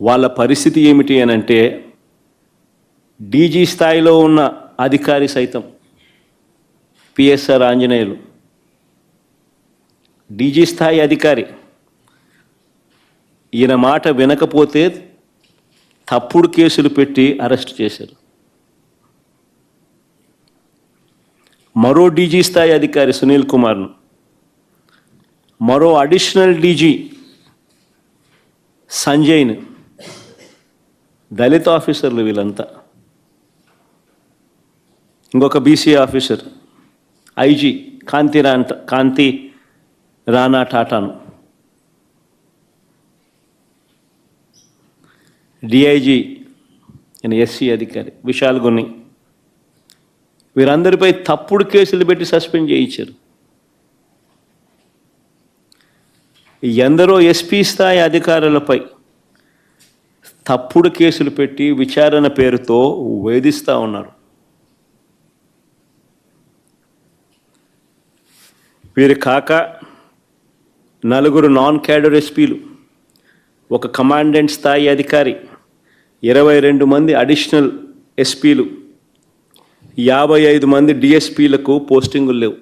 వాళ్ళ పరిస్థితి ఏమిటి అని అంటే డీజీ స్థాయిలో ఉన్న అధికారి సైతం పిఎస్ఆర్ ఆంజనేయులు డీజీ స్థాయి అధికారి ఈయన మాట వినకపోతే తప్పుడు కేసులు పెట్టి అరెస్ట్ చేశారు. మరో డీజీ స్థాయి అధికారి సునీల్ కుమార్ను మరో అడిషనల్ డీజీ సంజయ్ను దళిత ఆఫీసర్లు వీళ్ళంతా. ఇంకొక బీసీ ఆఫీసర్ ఐజీ కాంతి రాంట కాంతి రాణా టాటాను. డిఐజీ ఆయన ఎస్సీ అధికారి విశాల్ గుని వీరందరిపై తప్పుడు కేసులు పెట్టి సస్పెండ్ చేయించారు. ఎందరో ఎస్పీ స్థాయి అధికారులపై తప్పుడు కేసులు పెట్టి విచారణ పేరుతో వేధిస్తూ ఉన్నారు. వీరు కాక నలుగురు నాన్ క్యాడర్ ఎస్పీలు ఒక కమాండెంట్ స్థాయి అధికారి ఇరవై రెండు మంది అడిషనల్ ఎస్పీలు యాభై ఐదు మంది డిఎస్పీలకు పోస్టింగులు లేవు.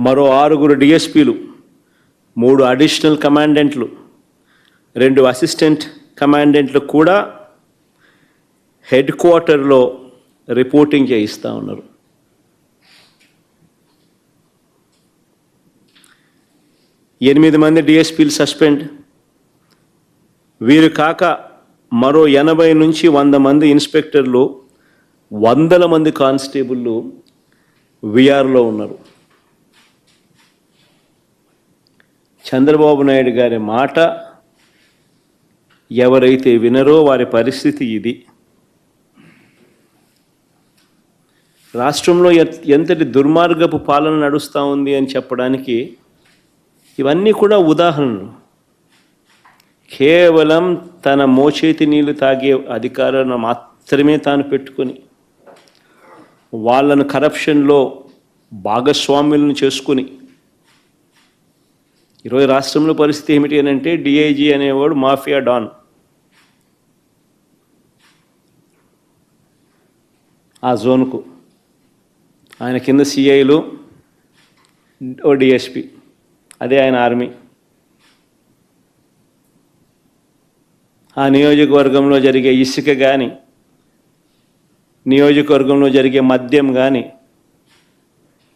మరో ఆరుగురు డిఎస్పీలు మూడు అడిషనల్ కమాండెంట్లు రెండు అసిస్టెంట్ కమాండెంట్లు కూడా హెడ్ క్వార్టర్లో రిపోర్టింగ్ చేయిస్తూ ఉన్నారు. ఎనిమిది మంది డిఎస్పీలు సస్పెండ్ వీరు కాక మరో ఎనభై నుంచి వంద మంది ఇన్స్పెక్టర్లు వందల మంది కానిస్టేబుళ్ళు విఆర్లో ఉన్నారు. చంద్రబాబు నాయుడు గారి మాట ఎవరైతే వినరో వారి పరిస్థితి ఇది. రాష్ట్రంలో ఎంతటి దుర్మార్గపు పాలన నడుస్తూ ఉంది అని చెప్పడానికి ఇవన్నీ కూడా ఉదాహరణలు. కేవలం తన మోచేతి నీళ్ళు తాగే అధికారాలను మాత్రమే తాను పెట్టుకొని వాళ్ళను కరప్షన్లో భాగస్వాములను చేసుకుని ఈరోజు రాష్ట్రంలో పరిస్థితి ఏమిటి అని అంటే డిఐజీ అనేవాడు మాఫియా డాన్. ఆ జోన్కు. ఆయన కింద సిఐలు ఓ డిఎస్పి అదే ఆయన ఆర్మీ. ఆ నియోజకవర్గంలో జరిగే ఇసుక కానీ నియోజకవర్గంలో జరిగే మద్యం కానీ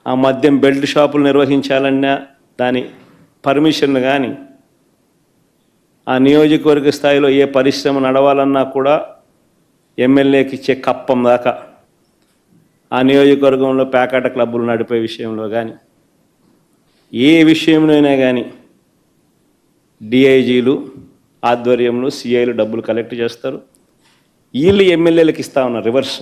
ఆ మద్యం బెల్ట్ షాపులు నిర్వహించాలన్నా దాని పర్మిషన్ కానీ ఆ నియోజకవర్గ స్థాయిలో ఏ పరిశ్రమ నడవాలన్నా కూడా ఎమ్మెల్యేకి ఇచ్చే కప్పం దాకా ఆ నియోజకవర్గంలో పేకాట క్లబ్బులు నడిపే విషయంలో కానీ ఏ విషయంలోనైనా కానీ డిఐజీలు ఆధ్వర్యంలో సిఐలు డబ్బులు కలెక్ట్ చేస్తారు. వీళ్ళు ఎమ్మెల్యేలకు ఇస్తా ఉన్నారు రివర్స్.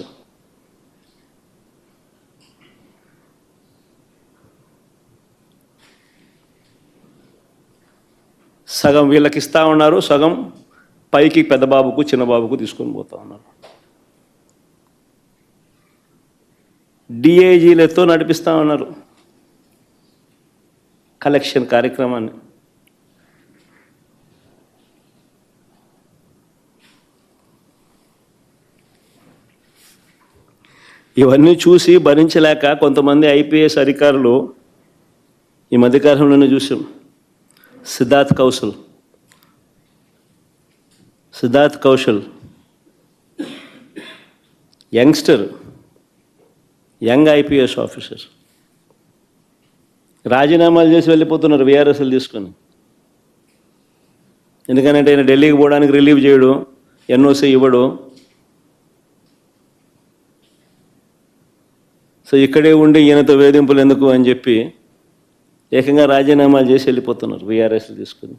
సగం వీళ్ళకి ఇస్తూ ఉన్నారు సగం పైకి పెద్దబాబుకు చిన్నబాబుకు తీసుకొని పోతా ఉన్నారు. డిఐజీలతో నడిపిస్తా ఉన్నారు. కలెక్షన్ కార్యక్రమాన్ని. ఇవన్నీ చూసి భరించలేక కొంతమంది ఐపీఎస్ అధికారులు ఈ మధ్యకాలంలోనే చూసాం Siddharth Kaushal Siddharth Kaushal youngster young IPS officer రాజీనామాలు చేసి వెళ్ళిపోతున్నారు విఆర్ఎస్ఎల్ తీసుకొని. ఎందుకంటే ఆయన ఢిల్లీకి పోవడానికి రిలీవ్ చేయడు ఎన్ఓసి ఇవ్వడు. సో ఇక్కడే ఉండి ఈయనతో వేధింపులు ఎందుకు అని చెప్పి ఏకంగా రాజీనామాలు చేసి వెళ్ళిపోతున్నారు వీఆర్ఎస్లు తీసుకుని.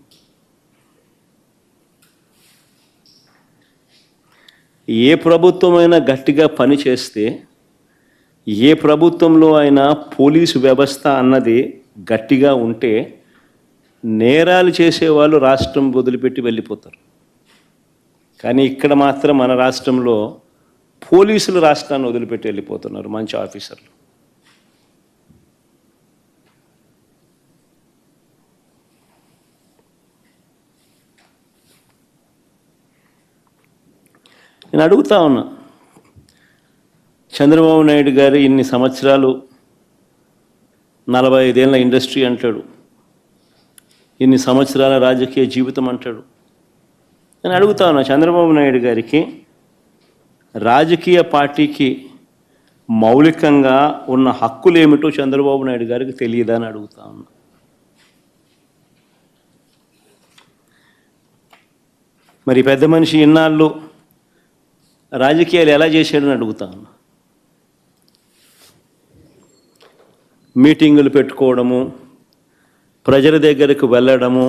ఏ ప్రభుత్వమైనా గట్టిగా పని చేస్తే ఏ ప్రభుత్వంలో అయినా పోలీసు వ్యవస్థ అన్నది గట్టిగా ఉంటే నేరాలు చేసేవాళ్ళు రాష్ట్రం వదిలిపెట్టి వెళ్ళిపోతారు. కానీ ఇక్కడ మాత్రం మన రాష్ట్రంలో పోలీసులు రాష్ట్రాన్ని వదిలిపెట్టి వెళ్ళిపోతున్నారు మంచి ఆఫీసర్లు. నేను అడుగుతా ఉన్నా చంద్రబాబు నాయుడు గారు ఇన్ని సంవత్సరాలు నలభై ఐదేళ్ళ ఇండస్ట్రీ అంటాడు ఇన్ని సంవత్సరాల రాజకీయ జీవితం అంటాడు. నేను అడుగుతా ఉన్నా చంద్రబాబు నాయుడు గారికి రాజకీయ పార్టీకి మౌలికంగా ఉన్న హక్కులు ఏమిటో చంద్రబాబు నాయుడు గారికి తెలియదా అని అడుగుతా ఉన్నా. మరి పెద్ద మనిషి ఇన్నాళ్ళు రాజకీయాలు ఎలా చేశాడని అడుగుతా మీటింగులు పెట్టుకోవడము ప్రజల దగ్గరకు వెళ్ళడము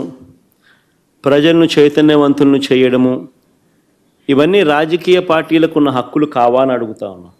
ప్రజలను చైతన్యవంతులను చేయడము ఇవన్నీ రాజకీయ పార్టీలకు ఉన్న హక్కులు కావా అని అడుగుతా ఉన్నాను